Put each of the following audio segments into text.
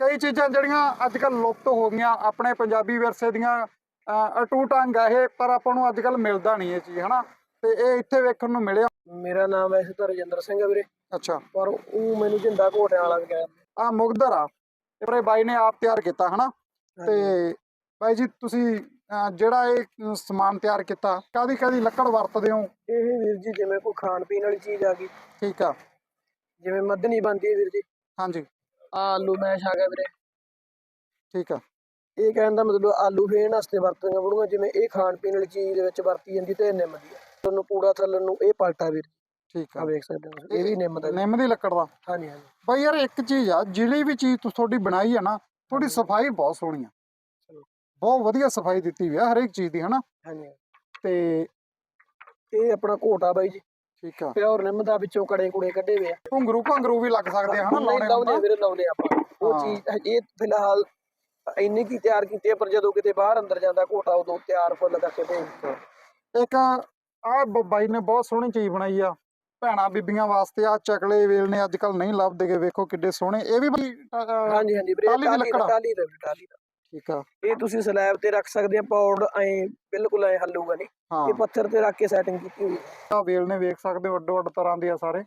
ਕਈ ਚੀਜ਼ਾਂ ਜਿਹੜੀਆਂ ਅੱਜ ਕੱਲ ਲੁਪਤ ਹੋ ਗਈਆਂ ਆਪਣੇ ਪੰਜਾਬੀ ਵਿਰਸੇ ਦੀਆਂ ਅਟੂਟ ਅੰਗ ਆ ਇਹ ਪਰ ਆਪਾਂ ਨੂੰ ਅੱਜ ਕੱਲ ਮਿਲਦਾ ਨਹੀਂ ਇਹ ਚੀਜ਼ ਹਨਾ? ਤੇ ਇਹ ਇੱਥੇ ਵੇਖਣ ਨੂੰ ਮਿਲਿਆ। ਮੇਰਾ ਨਾਮ ਵੈਸੇ ਤਾਂ ਰਜਿੰਦਰ ਸਿੰਘ ਵੀਰੇ। ਅੱਛਾ। ਪਰ ਉਹ ਮੈਨੂੰ ਜਿੰਦਾ ਘੋਟਿਆਂ ਵਾਲਾ ਵੀ ਕਹਿੰਦੇ। ਆ ਮੁਗਧਰ ਆ। ਪਰ ਬਾਈ ਨੇ ਆਪ ਤਿਆਰ ਕੀਤਾ ਹਨਾ? ਤੇ ਬਾਈ ਜੀ ਤੁਸੀਂ ਜਿਹੜਾ ਇਹ ਸਮਾਨ ਤਿਆਰ ਕੀਤਾ ਕਾਦੀ ਕਾਦੀ ਲੱਕੜ ਵਰਤਦੇ ਹੋ? ਇਹ ਵੀਰ ਜੀ ਜਿਵੇਂ ਕੋਈ ਖਾਣ ਪੀਣ ਵਾਲੀ ਚੀਜ਼ ਆ ਗਈ। ਠੀਕ ਆ। ਜਿਵੇਂ ਮੱਧਨੀ ਬਣਦੀ ਹੈ ਵੀਰ ਜੀ। ਹਾਂਜੀ। ਆ ਆਲੂ ਮੈਸ਼ ਆ ਗਿਆ ਵੀਰੇ। ਠੀਕ ਆ। ਇਹ ਕਹਿਣ ਦਾ ਮਤਲਬ ਆਲੂ ਫੇਣ ਵਾਸਤੇ ਵਰਤੀਆਂ ਬਣੂਗਾ ਜਿਵੇਂ ਇਹ ਖਾਣ ਪੀਣ ਵਾਲੀ ਚੀਜ਼ ਦੇ ਵਿੱਚ ਵਰਤੀ ਜਾਂਦੀ ਤੇ ਨਿੰਮ ਦੀ ਤੁਹਾਨੂੰ ਪੂੜਾ ਥੱਲਣ ਨੂੰ ਇਹ ਪਲਟਾ ਵੀਰ। ਠੀਕ ਆ। ਵੇਖ ਸਕਦੇ ਹੋ। ਇਹ ਵੀ ਨਿੰਮ ਦਾ। ਨਿੰਮ ਦੀ ਲੱਕੜ ਦਾ। ਹਾਂਜੀ ਹਾਂਜੀ। ਬਾਈ ਯਾਰ ਇੱਕ ਚੀਜ਼ ਆ ਜਿਹੜੀ ਵੀ ਚੀਜ਼ ਤੁਸੀਂ ਤੁਹਾਡੀ ਬਣਾਈ ਆ ਨਾ ਤੁਹਾਡੀ ਸਫ਼ਾਈ ਬਹੁਤ ਸੋਹਣੀ ਆ। ਬਹੁਤ ਵਧੀਆ ਸਫ਼ਾਈ ਦਿੱਤੀ ਹੋਈ ਆ ਹਰੇਕ ਚੀਜ਼ ਦੀ ਹਨਾ? ਹਾਂਜੀ। ਤੇ ਇਹ ਆਪਣਾ ਘੋਟਾ ਬਾਈ ਜੀ। ਠੀਕ ਆ। ਪਿਓਰ ਨਿੰਮ ਦਾ ਵਿੱਚੋਂ ਕੜੇ ਕੁੜੇ ਕੱਢੇ ਹੋਏ ਆ। ਘੁੰਗਰੂ ਘੰਗਰੂ ਵੀ ਲੱਗ ਸਕਦੇ ਆ ਹਨਾ ਲਾਉਣੇ ਹੁੰਦਾ ਵੀਰੇ ਲਾਉਂਦੇ ਆਪਾਂ। ਉਹ। ਚੀਜ਼ ਇਹ ਫਿਲਹਾਲ ਇੰਨੀ ਕੀ ਤਿਆਰ ਕੀਤੀ ਹੈ ਪਰ ਜਦੋਂ ਕਿਤੇ ਬਾਹਰ ਅੰਦਰ ਜਾਂਦਾ ਘੋਟਾ ਉਦੋਂ ਤਿਆਰ ਫੁੱਲ ਕਰਕੇ ਭੇਜ ਇੱਕ ਆ ਬਾਈ ਨੇ ਬਹੁਤ ਸੋਹਣੀ ਚੀਜ਼ ਬਣਾਈ ਆ। ਭੈਣਾਂ ਬੀਬੀਆਂ ਵਾਸਤੇ ਆ ਚਕਲੇ ਵੇਲਣੇ ਅੱਜ ਕੱਲ ਨਹੀਂ ਲੱਭਦੇਗੇ ਵੇਖੋ ਕਿੱਡੇ ਸੋਹਣੇ। ਇਹ ਵੀ ਹਾਂਜੀ ਹਾਂਜੀ ਵੀਰੇ ਟਾਹਲੀ ਦੀ ਟਾਹਲੀ ਦਾ ਲੱਕੜ ਆ। ਟਾਹਲੀ ਦਾ। ਠੀਕ ਆ। ਇਹ ਤੁਸੀਂ ਸਲੈਬ ਤੇ ਰੱਖ ਸਕਦੇ ਆ ਪੌੜ ਐ ਬਿਲਕੁਲ ਐ ਹੱਲੂਗਾ ਨਹੀਂ ਹਾਂ। ਇਹ ਪੱਥਰ ਤੇ ਰੱਖ ਕੇ ਸੈਟਿੰਗ ਕੀਤੀ ਹੋਈ ਆ। ਵੇਲਣੇ ਵੇਖ ਸਕਦੇ ਅੱਡੋ ਅੱਡ ਤਰ੍ਹਾਂ ਦੇ ਆ ਸਾਰੇ।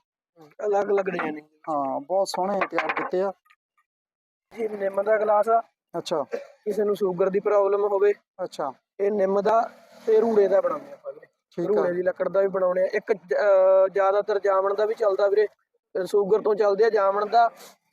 ਅਲੱਗ ਅਲੱਗ ਡਿਜ਼ਾਈਨਿੰਗ ਹਾਂ ਬਹੁਤ ਸੋਹਣੇ ਤਿਆਰ ਕੀਤੇ ਆ। ਜੀ ਨਿੰਮ ਦਾ ਗਲਾਸ ਆ। ਅੱਛਾ। ਕਿਸੇ ਨੂੰ ਸ਼ੂਗਰ ਦੀ ਪ੍ਰੋਬਲਮ ਹੋਵੇ ਅੱਛਾ। ਇਹ ਨਿੰਮ ਦਾ ਤੇ ਰੂੜੇ ਦਾ ਬਣਾਉਂਦੇ ਆਪਾਂ ਵੀਰੇ ਰੂੜੇ ਦੀ ਲੱਕੜ ਦਾ ਵੀ ਬਣਾਉਣੇ ਆ। ਇੱਕ ਜ਼ਿਆਦਾਤਰ ਜਾਮਣ ਦਾ ਵੀ ਚੱਲਦਾ ਵੀਰੇ। ਸ਼ੂਗਰ ਤੋਂ ਚੱਲਦੇ ਆ ਜਾਮਣ ਦਾ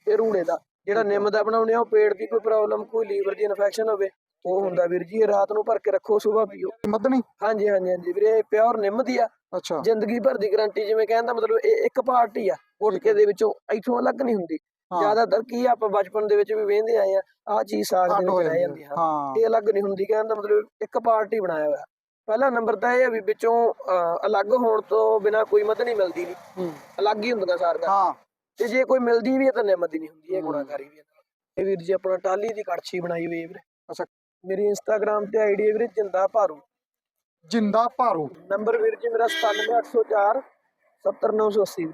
ਤੇ ਰੂੜੇ ਦਾ। ਜਿਹੜਾ ਨਿੰਮ ਦਾ ਬਣਾਉਣੇ ਆ ਉਹ ਪੇਟ ਦੀ ਕੋਈ ਪ੍ਰੋਬਲਮ ਕੋਈ ਲੀਵਰ ਦੀ ਇਨਫੈਕਸ਼ਨ ਹੋਵੇ ਉਹ ਹੁੰਦਾ ਵੀਰ ਜੀ ਇਹ ਰਾਤ ਨੂੰ ਭਰ ਕੇ ਰੱਖੋ ਸਵੇਰ ਪੀਓ। ਮੱਧਣੀ? ਹਾਂਜੀ ਹਾਂਜੀ ਹਾਂਜੀ ਵੀਰੇ ਪਿਓਰ ਨਿੰਮ ਦੀ ਆ। ਅੱਛਾ। ਜ਼ਿੰਦਗੀ ਭਰ ਦੀ ਗਾਰੰਟੀ ਜਿਵੇਂ ਕਹਿਣ ਦਾ ਮਤਲਬ ਇਹ ਇੱਕ ਪਾਰਟੀ ਆ ਗੁਟਕੇ ਦੇ ਵਿੱਚੋਂ ਇੱਥੋਂ ਅਲੱਗ ਨਹੀਂ ਹੁੰਦੀ। ਜ਼ਿਆਦਾਤਰ ਕੀ ਆਪਾਂ ਬਚਪਨ ਦੇ ਵਿੱਚ ਵੀ ਵੇਂਦੇ ਆਏ ਆ ਆ ਚੀਜ਼ ਸਾਗ ਦੇ ਵਿੱਚ ਰਹਿ ਜਾਂਦੀ ਹਾਂ। ਇਹ ਅਲੱਗ ਨਹੀਂ ਹੁੰਦੀ ਕਹਿਣ ਦਾ ਮਤਲਬ ਇੱਕ ਪਾਰਟੀ ਬਣਾਇਆ ਹੋਇਆ। ਪਹਿਲਾ ਨੰਬਰ ਤਾਂ ਇਹ ਆ ਵੀ ਵਿੱਚੋਂ ਅਲੱਗ ਹੋਣ ਤੋਂ ਬਿਨਾ ਕੋਈ ਮਦਦ ਨਹੀਂ ਮਿਲਦੀ ਨਹੀਂ ਅਲੱਗ ਹੀ ਹੁੰਦੀਆਂ ਸਾਰੀਆਂ ਹਾਂ। ਤੇ ਜੇ ਕੋਈ ਮਿਲਦੀ ਵੀ ਹੈ ਤਾਂ ਨਿੰਮਤ ਨਹੀਂ ਹੁੰਦੀ ਇਹ ਹੂੰ। ਗੁਣਾਕਾਰੀ ਵੀ ਹੈ। ਇਹ ਵੀਰ ਜੀ ਆਪਣਾ ਟਾਲੀ ਦੀ ਕੜਛੀ ਬਣਾਈ ਹੋਈ ਹੈ ਵੀਰੇ। ਅੱਛਾ। ਮੇਰੀ ਇੰਸਟਾਗ੍ਰam ਤੇ ਆਈਡੀ ਹੈ ਵੀਰੇ ਜਿੰਦਾ ਭਾਰੂ। ਜਿੰਦਾ ਭਾਰੂ। ਨੰਬਰ ਵੀਰ ਜੀ ਮੇਰਾ 97804 70980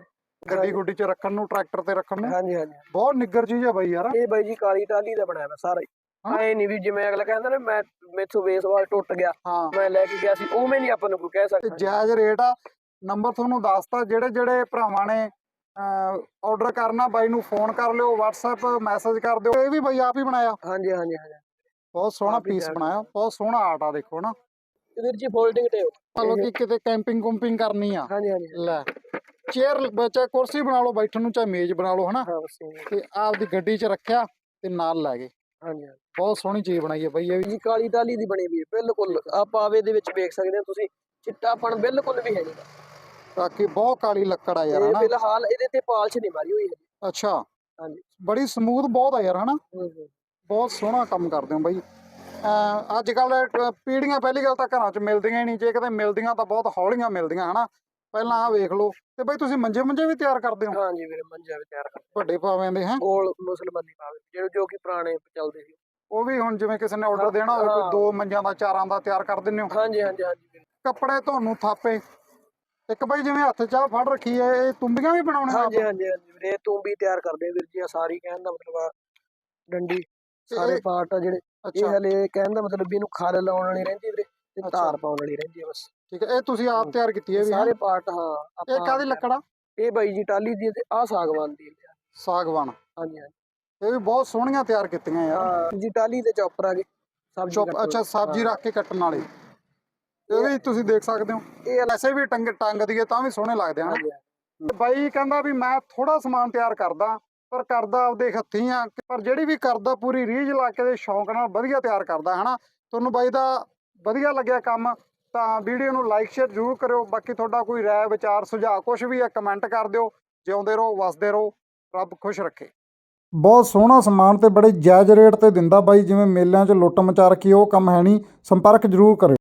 ਗੱਡੀ ਗੁੱਡੀ ਚ ਰੱਖਣ ਨੂੰ ਟਰੈਕਟਰ ਤੇ ਰੱਖਣ ਨੂੰ? ਹਾਂਜੀ ਹਾਂਜੀ। ਬਹੁਤ ਨਿੱਗਰ ਚੀਜ਼ ਆ ਬਾਈ ਯਾਰ। ਇਹ ਬਾਈ ਜੀ ਕਾਲੀ ਟਾਲੀ ਦਾ ਬਣਾਇਆ ਸਾਰਾ ਹੀ। ਹਾਂ। ਐ ਨਹੀਂ ਵੀ ਜਿਵੇਂ ਅਗਲਾ ਕਹਿੰਦਾ ਨਾ ਮੈਂ ਮੇਥੋਂ ਵੇਸਵਾਲ ਟੁੱਟ ਗਿਆ ਹਾਂ। ਮੈਂ ਲੈ ਕੇ ਗਿਆ ਸੀ ਉਵੇਂ ਨਹੀਂ ਆਪਾਂ ਨੂੰ ਕੋਈ ਕਹਿ ਸਕਦਾ। ਜਾਇਜ਼ ਰੇਟ ਆ। ਨੰਬਰ ਤੁਹਾਨੂੰ ਦੱਸਤਾ ਜਿਹੜੇ ਜਿਹੜੇ ਭਰਾਵਾਂ ਨੇ ਆਰਡਰ ਕਰਨਾ ਬਾਈ ਨੂੰ ਫੋਨ ਕਰ ਲਿਓ WhatsApp ਮੈਸੇਜ ਕਰ ਦਿਓ। ਇਹ ਵੀ ਬਾਈ ਆਪ ਹੀ ਬਣਾਇਆ। ਹਾਂਜੀ ਹਾਂਜੀ ਹਾਂਜੀ। ਬਹੁਤ ਸੋਹਣਾ ਆਪ ਪੀਸ ਬਣਾਇਆ। ਬਹੁਤ ਸੋਹਣਾ ਆਰਟ ਆ ਦੇਖੋ ਨਾ ਵੀਰ ਜੀ ਫੋਲਡਿੰਗ ਟੇਪ ਮਤਲਬ ਕਿ ਕਿਤੇ ਕੈਂਪਿੰਗ ਕੁੰਪਿੰਗ ਕਰਨੀ ਆ। ਹਾਂਜੀ ਹਾਂਜੀ ਲੈ ਚੇਅਰ ਚਾਹੇ ਕੁਰਸੀ ਬਣਾ ਲਓ ਬੈਠਣ ਨੂੰ ਚਾਹੇ ਮੇਜ਼ ਬਣਾ ਲਓ ਹਨਾ। ਤੇ ਆਪਦੀ ਗੱਡੀ 'ਚ ਰੱਖਿਆ ਤੇ ਨਾਲ ਲੈ ਗਏ। ਹਾਂਜੀ ਬਹੁਤ ਸੋਹਣੀ ਚੀਜ਼ ਬਣਾਈ ਹੈ ਬਾਈ ਇਹ ਵੀ। ਕਾਲੀ ਟਾਲੀ ਦੀ ਬਣੀ ਵੀ ਹੈ ਬਿਲਕੁਲ। ਆ ਪਾਵੇ ਦੇ ਵਿੱਚ ਵੇਖ ਸਕਦੇ ਹੋ ਤੁਸੀਂ। ਚਿੱਟਾਪਣ ਬਿਲਕੁਲ ਵੀ ਹੈ ਨਹੀਂ ਬਾਕੀ ਬਹੁਤ ਕਾਲੀ ਲੱਕੜ ਆ ਯਾਰ ਹਨਾ ਫਿਲਹਾਲ ਇਹਦੇ ਤੇ ਪਾਲਸ਼ ਨਹੀਂ ਮਾਰੀ ਹੋਈ ਹੈ ਅੱਛਾ ਹਾਂਜੀ ਬੜੀ ਸਮੂਥ ਬਹੁਤ ਆ ਯਾਰ ਹਨਾ ਬਹੁਤ ਸੋਹਣਾ ਕੰਮ ਕਰਦੇ ਹੋ ਬਾਈ ਅੱਜ ਕੱਲ ਪੀੜੀਆਂ ਪਹਿਲੀ ਗੱਲ ਤਾਂ ਘਰਾਂ 'ਚ ਮਿਲਦੀਆਂ ਹੀ ਨਹੀਂ ਜੇ ਕਿਤੇ ਮਿਲਦੀਆਂ ਤਾਂ ਬਹੁਤ ਹੌਲੀਆਂ ਮਿਲਦੀਆਂ ਹਨਾ ਪਹਿਲਾਂ ਆ ਵੇਖ ਲਓ ਤੇ ਬਾਈ ਤੁਸੀਂ ਮੰਜੇ ਮੰਜੇ ਵੀ ਤਿਆਰ ਕਰਦੇ ਹੋ ਹਾਂਜੀ ਵੀਰੇ ਮੰਜਾ ਵੀ ਤਿਆਰ ਕਰ ਵੱਡੇ ਪਾਵੇਂ ਦੇ ਹੈ ਗੋਲ ਮੁਸਲਮਾਨੀ ਪਾਵੇ ਜਿਹੜੇ ਜੋ ਕਿ ਪੁਰਾਣੇ ਚੱਲਦੇ ਸੀ ਉਹ ਵੀ ਹੁਣ ਜਿਵੇਂ ਕਿਸੇ ਨੇ ਆਰਡਰ ਦੇਣਾ ਹੋਵੇ ਕੋਈ। ਦੋ ਮੰਜਿਆਂ ਦਾ ਚਾਰਾਂ ਦਾ ਤਿਆਰ ਕਰ ਦਿੰਦੇ ਹੋ ਹਾਂਜੀ ਹਾਂਜੀ ਹਾਂਜੀ। ਕੱਪੜੇ ਤੁਹਾਨੂੰ ਥਾਪੇ ਇੱਕ ਬਾਈ ਜਿਵੇਂ ਹੱਥ 'ਚ ਆਹ ਫੜ ਰੱਖੀ ਹੈ ਇਹ ਤੁੰਬੀਆਂ ਵੀ ਬਣਾਉਣੀਆਂ ਹਾਂਜੀ? ਹਾਂਜੀ ਹਾਂਜੀ ਵੀਰੇ ਤੂੰ ਵੀ ਤਿਆਰ ਕਰਦੇ ਆ ਵੀਰ ਜੀ ਆ ਸਾਰੀ ਕਹਿਣ ਦਾ ਮਤਲਬ ਆ ਡੰਡੀ ਸਾਰੇ ਇਹ- ਪਾਰਟ ਆ ਜਿਹੜੇ ਇਹ ਹਲੇ ਕਹਿਣ ਦਾ ਮਤਲਬ ਵੀ ਇਹਨੂੰ ਖਲ ਲਾਉਣ ਵਾਲੀ ਰਹਿੰਦੀ ਵੀਰੇ ਤੇ। ਧਾਰ ਪਾਉਣ ਵਾਲੀ ਰਹਿੰਦੀ ਆ ਬਸ ਠੀਕ ਹੈ ਇਹ ਤੁਸੀਂ ਆਪ ਤਿਆਰ ਕੀਤੀ ਹੈ ਵੀ? ਸਾਰੇ ਪਾਰਟ ਹਾਂ ਇਹ ਆਪਾਂ ਕਾਦੀ ਲੱਕੜਾ ਇਹ ਬਾਈ ਜੀ ਟਾਲੀ ਦੀ ਤੇ ਆ ਸਾਗਵਾਨ ਦੀ। ਸਾਗਵਾਨ ਹਾਂਜੀ ਹਾਂਜੀ ਇਹ ਵੀ ਬਹੁਤ ਸੋਹਣੀਆਂ ਤਿਆਰ ਕੀਤੀਆਂ ਯਾਰ ਜੀ ਟਾਲੀ ਤੇ ਚੌਪਰ ਆ ਗਏ ਸਬਜ਼ੀ ਅੱਛਾ ਸਬਜ਼ੀ। ਰੱਖ ਕੇ ਕੱਟਣ ਵਾਲੇ ਇਹ ਵੀ ਤੁਸੀਂ ਦੇਖ ਸਕਦੇ ਹੋ। ਇਹ ਅਲੱਗ- ਐਸੇ ਵੀ ਟੰਗ ਟੰਗ ਦੀਏ ਤਾਂ ਵੀ ਸੋਹਣੇ ਲੱਗਦੇ ਹਨ। ਬਾਈ ਕਹਿੰਦਾ ਵੀ ਮੈਂ ਥੋੜਾ ਸਮਾਨ ਤਿਆਰ ਕਰਦਾ, ਪਰ ਕਰਦਾ ਆਪਦੇ ਹੱਥੀਂ ਆ, ਪਰ ਜਿਹੜੀ ਵੀ ਕਰਦਾ ਪੂਰੀ ਰੀਝ ਲਾ ਕੇ ਦੇ ਸ਼ੌਂਕ ਨਾਲ ਵਧੀਆ ਤਿਆਰ ਕਰਦਾ, ਹਨਾ। ਤੁਹਾਨੂੰ ਬਾਈ ਦਾ ਵਧੀਆ ਲੱਗਿਆ ਕੰਮ, ਤਾਂ ਵੀਡੀਓ ਨੂੰ ਲਾਈਕ, ਸ਼ੇਅਰ ਜ਼ਰੂਰ ਕਰਿਓ। ਬਾਕੀ ਤੁਹਾਡਾ ਕੋਈ ਰਾਏ, ਵਿਚਾਰ, ਸੁਝਾਅ ਕੁਝ ਵੀ ਹੈ, ਕਮੈਂਟ ਕਰ ਦਿਓ। ਜਿਉਂਦੇ ਰਹੋ, ਵਸਦੇ ਰਹੋ, ਰੱਬ ਖੁਸ਼ ਰੱਖੇ। ਬਹੁਤ ਸੋਹਣਾ ਸਮਾਨ ਤੇ ਬੜੇ ਜਾਇਜ਼ ਰੇਟ ਤੇ ਦਿੰਦਾ ਬਾਈ, ਜਿਵੇਂ ਮੇਲਿਆਂ 'ਚ ਲੁੱਟ ਮਚਾ ਰੱਖੀ ਉਹ ਕੰਮ ਹੈ ਨਹੀਂ। ਸੰਪਰਕ ਜ਼ਰੂਰ ਕਰਿਓ।